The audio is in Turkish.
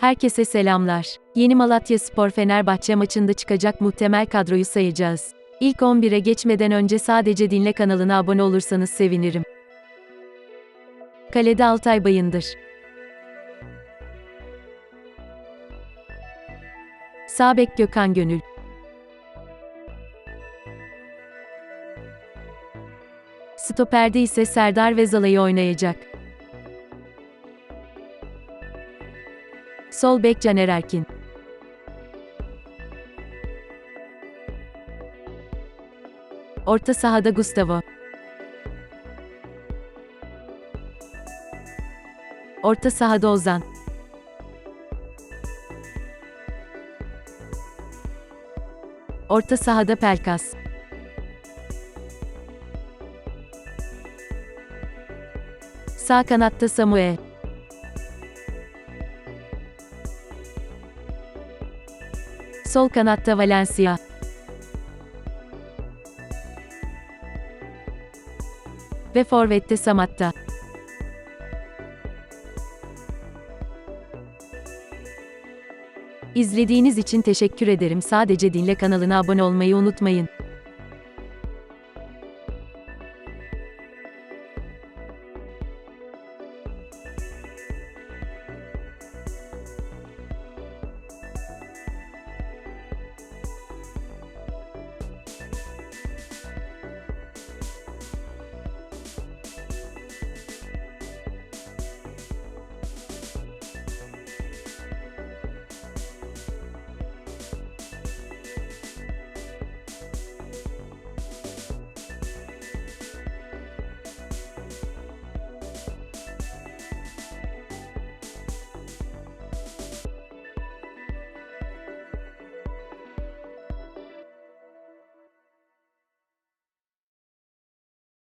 Herkese selamlar. Yeni Malatya Spor Fenerbahçe maçında çıkacak muhtemel kadroyu sayacağız. İlk 11'e geçmeden önce sadece dinle kanalına abone olursanız sevinirim. Kalede Altay Bayındır. Sağ bek Gökhan Gönül. Stoperde ise Serdar ve Zalai oynayacak. Sol bek Caner Erkin. Orta sahada Gustavo. Orta sahada Ozan. Orta sahada Pelkas. Sağ kanatta Samuel. Sol kanatta Valencia. Ve forvette Samatta. İzlediğiniz için teşekkür ederim. Sadece dinle kanalına abone olmayı unutmayın.